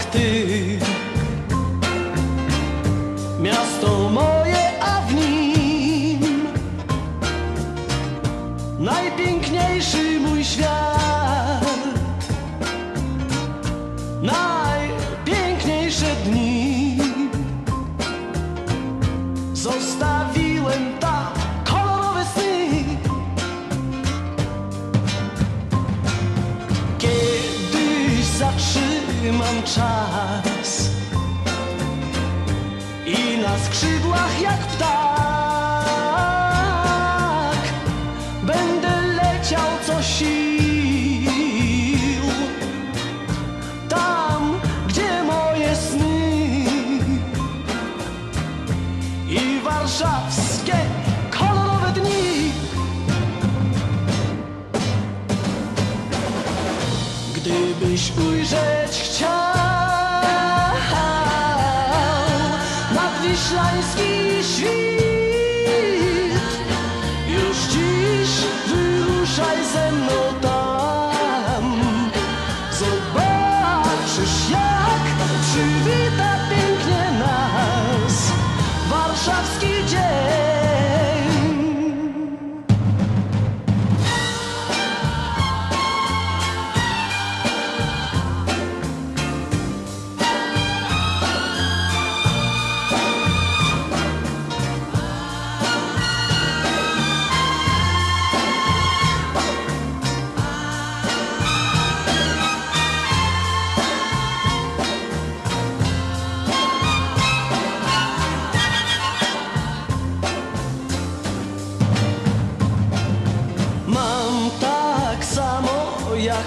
jak ty. Miasto moje, a w nim najpiękniejszy mój świat. Najpiękniejsze dni zostawiłem tam zatrzymam czas. I na skrzydłach jak ptak Gdybyś ujrzeć chciał. Nadwiślański świt,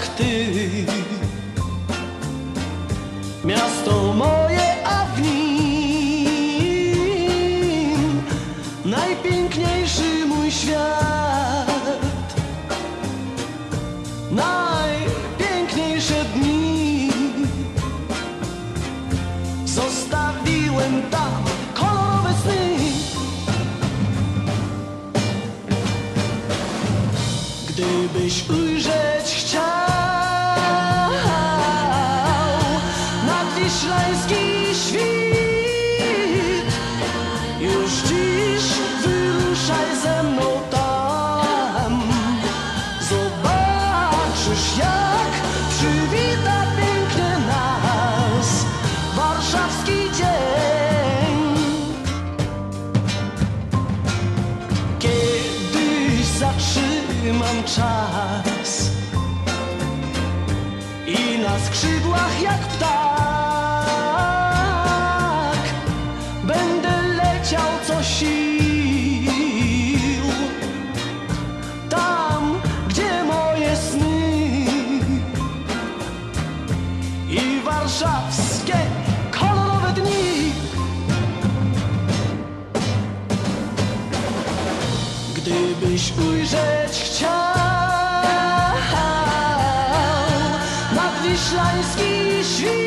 jak ty. Miasto moje, a Najpiękniejszy mój świat. Najpiękniejsze dni. Zostawiłem tam Gdybyś ujrzeć chciał czas i na skrzydłach jak ptak będę leciał co sił tam, gdzie moje sny i warszawskie kolorowe dni. Gdybyś ujrzeć nadwiślański świt,